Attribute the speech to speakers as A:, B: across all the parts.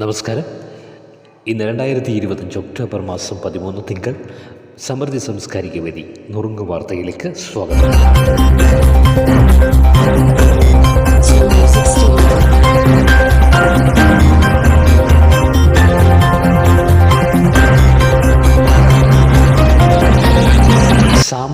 A: നമസ്കാരം. ഇന്ന് രണ്ടായിരത്തി ഇരുപത്തഞ്ച് ഒക്ടോബർ മാസം പതിമൂന്ന് തിങ്കൾ സമൃദ്ധി സംസ്കാരിക വേദി നുറുങ്ങു വാർത്തയിലേക്ക് സ്വാഗതം.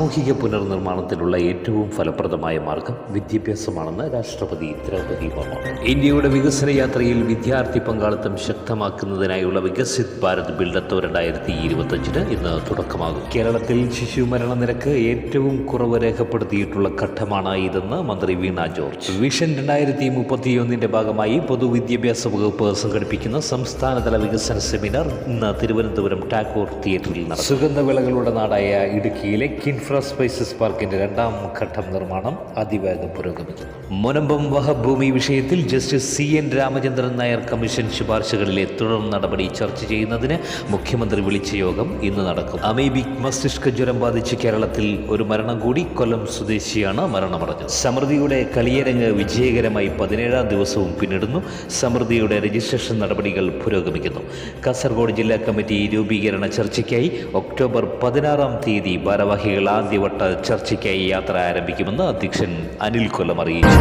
A: സാമൂഹിക പുനർനിർമ്മാണത്തിനുള്ള ഏറ്റവും ഫലപ്രദമായ മാർഗം വിദ്യാഭ്യാസമാണെന്ന് രാഷ്ട്രപതി ദ്രൗപദി മുർമു. ഇന്ത്യയുടെ വികസന യാത്രയിൽ വിദ്യാർത്ഥി പങ്കാളിത്തം ശക്തമാക്കുന്നതിനായുള്ള വികസിത് ഭാരത് ബിൽഡത്ത് രണ്ടായിരത്തി ഇരുപത്തഞ്ചിന് ഇന്ന് തുടക്കമാകും. കേരളത്തിൽ ശിശു മരണനിരക്ക് ഏറ്റവും കുറവ് രേഖപ്പെടുത്തിയിട്ടുള്ള ഘട്ടമാണ് ഇതെന്ന് മന്ത്രി വീണ ജോർജ്. വിഷൻ രണ്ടായിരത്തി മുപ്പത്തിയൊന്നിന്റെ ഭാഗമായി പൊതുവിദ്യാഭ്യാസ വകുപ്പ് സംഘടിപ്പിക്കുന്ന സംസ്ഥാനതല വികസന സെമിനാർ ഇന്ന് തിരുവനന്തപുരം ടാഗോർ തിയേറ്ററിൽ നടന്നു സുഗന്ധവിളകളുടെ നാടായ ഇടുക്കിയിലെ കിൻഫ്ര സ്പൈസസ് പാർക്കിന്റെ രണ്ടാം ഘട്ടം നിർമ്മാണം അതിവേഗം പുരോഗമിക്കുന്നു. മുനമ്പം വഹഭൂമി ഭൂമി വിഷയത്തിൽ justice C N Ramachandran Nair commission ശുപാർശകളിലെ തുടർ നടപടി ചർച്ച ചെയ്യുന്നതിന് മുഖ്യമന്ത്രി വിളിച്ച യോഗം ഇന്ന് നടക്കും. അമീബിക് മസ്തിഷ്ക ജ്വരം ബാധിച്ച് കേരളത്തിൽ ഒരു മരണം കൂടി കൊല്ലം സ്വദേശിയാണ് മരണമടഞ്ഞത്. സമൃദ്ധിയുടെ കളിയരങ്ങ് വിജയകരമായി പതിനേഴാം ദിവസവും പിന്നിടുന്നു. സമൃദ്ധിയുടെ രജിസ്ട്രേഷൻ നടപടികൾ പുരോഗമിക്കുന്നു. കാസർഗോഡ് ജില്ലാ കമ്മിറ്റി രൂപീകരണ ചർച്ചയ്ക്കായി ഒക്ടോബർ പതിനാറാം തീയതി ഭാരവാഹികൾ ആദ്യവട്ട ചർച്ചയ്ക്കായി യാത്ര ആരംഭിക്കുമെന്ന് അധ്യക്ഷൻ അനിൽ കൊല്ലം അറിയിച്ചു.